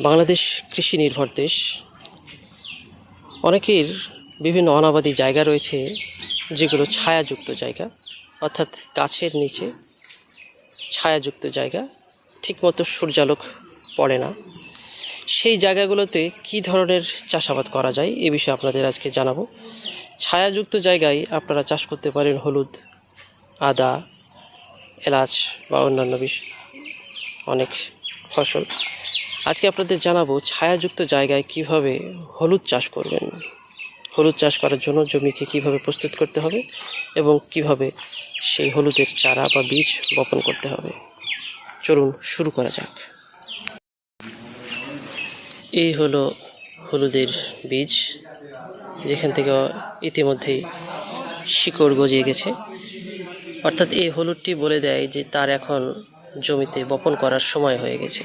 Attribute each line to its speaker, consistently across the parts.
Speaker 1: বাংলাদেশ কৃষি নির্ভর দেশ। অনেকের বিভিন্ন অনাবাদী জায়গা রয়েছে, যেগুলো ছায়াযুক্ত জায়গা, অর্থাৎ গাছের নিচে ছায়াযুক্ত জায়গা, ঠিকমতো সূর্যালোক পড়ে না। সেই জায়গাগুলোতে কি ধরনের চাষাবাদ করা যায়, এ বিষয়ে আপনাদের আজকে জানাব। ছায়াযুক্ত জায়গায় আপনারা চাষ করতে পারেন হলুদ, আদা, এলাচ বা অন্যান্য বিষ অনেক ফসল। আজকে আপনাদের জানাব ছায়াযুক্ত জায়গায় কীভাবে হলুদ চাষ করবেন। হলুদ চাষ করার জন্য জমিকে কীভাবে প্রস্তুত করতে হবে এবং কীভাবে সেই হলুদের চারা বা বীজ বপন করতে হবে। চলুন শুরু করা যাক। এই হলো হলুদের বীজ, যেখান থেকে ইতিমধ্যেই শিকড় গজিয়ে গেছে। অর্থাৎ এই হলুদটি বলে দেয় যে তার এখন জমিতে বপন করার সময় হয়ে গেছে।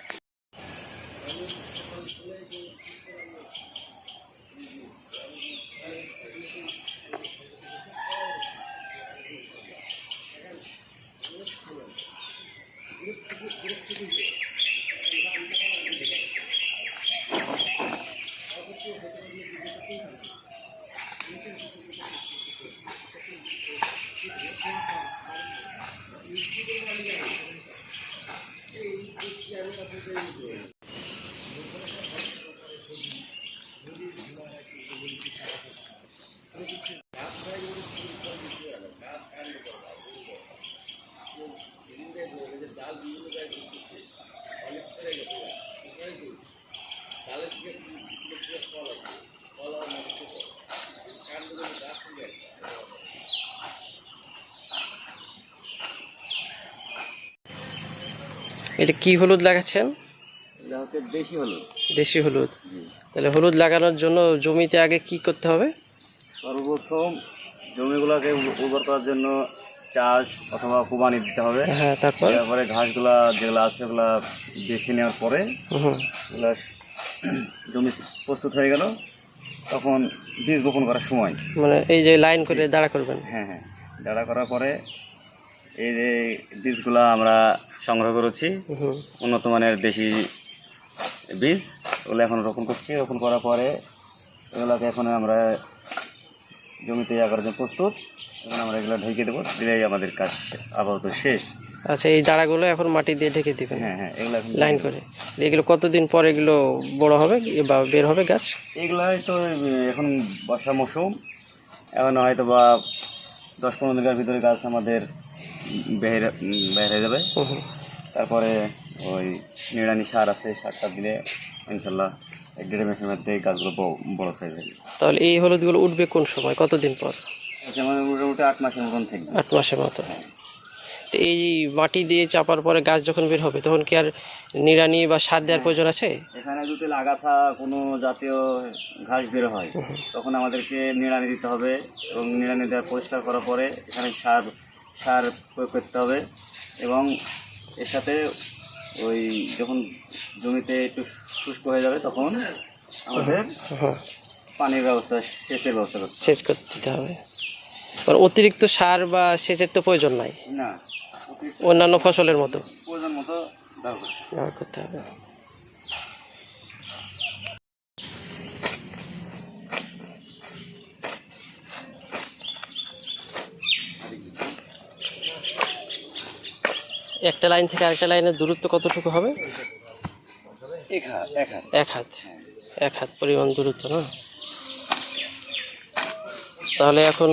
Speaker 1: Jesus. এটা কি হলুদ লাগাচ্ছেন?
Speaker 2: দেশি হলুদ।
Speaker 1: দেশি হলুদ। তাহলে হলুদ লাগানোর জন্য জমিতে আগে কি করতে হবে?
Speaker 2: সর্বপ্রথম জমিগুলোকে উর্বর করার জন্য চাষ অথবা কুবানি দিতে হবে।
Speaker 1: হ্যাঁ তারপর?
Speaker 2: তারপরে ঘাসগুলা যেগুলো আছে ওগুলা বেছে নেওয়ার পরে জমি প্রস্তুত হয়ে গেল তখন বীজ বপন করার সময়।
Speaker 1: মানে এই যে লাইন করে দাঁড়া করবেন।
Speaker 2: হ্যাঁ হ্যাঁ। দাঁড়া করার পরে এই যে বীজগুলা আমরা সংগ্রহ করেছি। উন্নত মানের দেশি বীজ ওগুলো এখন রোপণ করছি। রোপণ করার পরে এগুলোকে এখন আমরা জমিতে করার জন্য প্রস্তুত। এখন আমরা এগুলো ঢেকে দেবো। দিলেই আমাদের কাজ আপাতত শেষ।
Speaker 1: আচ্ছা এই দাঁড়াগুলো এখন মাটি দিয়ে ঢেকে দিবেন?
Speaker 2: হ্যাঁ হ্যাঁ এগুলো
Speaker 1: লাইন করে। এগুলো কতদিন পর এগুলো বড় হবে বা বের হবে গাছ?
Speaker 2: এগুলাই তো এখন বর্ষা মৌসুম। এখন হয়তো বা দশ পনেরো দিনের ভিতরে গাছ আমাদের বের বের হয়ে যাবে। তারপরে ওই নিড়ানি সার আছে সারটা দিলে ইনশাল্লাহ এক দেড় মাসের মধ্যে গাছগুলো বড় হয়ে যাবে।
Speaker 1: তাহলে এই হলুদগুলো উঠবে কোন সময়? কতদিন পর?
Speaker 2: যেমন মোটামুটি আট মাসের মতন থাকবে
Speaker 1: আট মাসের মতো। তো এই মাটি দিয়ে চাপার পরে গাছ যখন বের হবে তখন কি আর নিড়ানি বা সার দেওয়ার প্রয়োজন আছে?
Speaker 2: এখানে যদি লাগাছা কোনো জাতীয় ঘাস বের হয় তখন আমাদেরকে নিড়ানি দিতে হবে এবং নিড়ানি দেওয়া পরিষ্কার করার পরে এখানে সার সার প্রয়োগ করতে হবে এবং এর সাথে ওই যখন জমিতে একটু শুষ্ক হয়ে যাবে তখন আমাদের
Speaker 1: হ্যাঁ।
Speaker 2: পানির ব্যবস্থা সেচের ব্যবস্থা করতে
Speaker 1: সেচ করতে দিতে হবে। অতিরিক্ত সার বা সেচের তো প্রয়োজন নাই।
Speaker 2: না
Speaker 1: অন্যান্য ফসলের মতো।
Speaker 2: প্রয়োজন মতো ব্যবহার করতে হবে।
Speaker 1: একটা লাইন থেকে আরেকটা লাইনের দূরত্ব কতটুকু হবে?
Speaker 2: এক হাত এক হাত।
Speaker 1: পরিমাণ দূরত্ব না? তাহলে এখন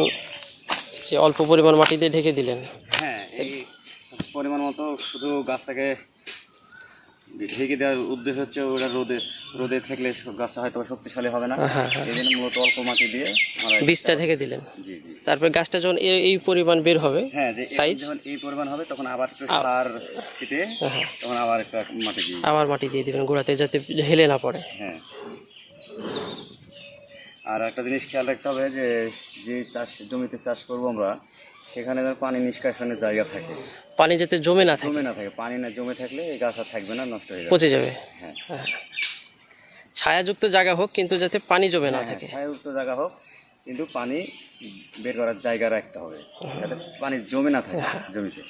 Speaker 1: যে অল্প পরিমাণ মাটি দিয়ে ঢেকে দিলেন।
Speaker 2: হ্যাঁ এই পরিমাণ মতো শুধু গাছটাকে ঢেকে দেওয়ার উদ্দেশ্য হচ্ছে ওটা রোদে রোদে থাকলে গাছটা হয়তো শক্তিশালী হবে না।
Speaker 1: হ্যাঁ হ্যাঁ।
Speaker 2: এই জন্য মূলত অল্প মাটি দিয়ে
Speaker 1: বীজটা ঢেকে দিলেন।
Speaker 2: জি জি।
Speaker 1: তারপর গাছটা যখন এই- পরিমাণ বের হবে
Speaker 2: হ্যাঁ যে এই যখন এই পরিমাণ হবে তখন আবার সার ছিটে
Speaker 1: হ্যাঁ
Speaker 2: তখন আবার একটা মাটি দিই
Speaker 1: আবার মাটি দিয়ে দিবেন গোড়াতে যাতে হেলে না পড়ে।
Speaker 2: হ্যাঁ। আর একটা জিনিস খেয়াল রাখতে হবে যে যে চাষ জমিতে চাষ করব আমরা সেখানে যেন পানি নিষ্কাশনের জায়গা থাকে।
Speaker 1: পানি যাতে জমে না থাকে।
Speaker 2: জমে না থাকে। পানি না জমে থাকলে এই গাছ আর থাকবে না নষ্ট হয়ে যাবে।
Speaker 1: পচে যাবে।
Speaker 2: হ্যাঁ।
Speaker 1: হ্যাঁ। ছায়াযুক্ত জায়গা হোক কিন্তু যাতে পানি জমে না
Speaker 2: হ্যাঁ,
Speaker 1: থাকে।
Speaker 2: ছায়াযুক্ত জায়গা হোক কিন্তু পানি বের করার জায়গা রাখতে হবে যাতে পানি জমে না থাকে জমিতে।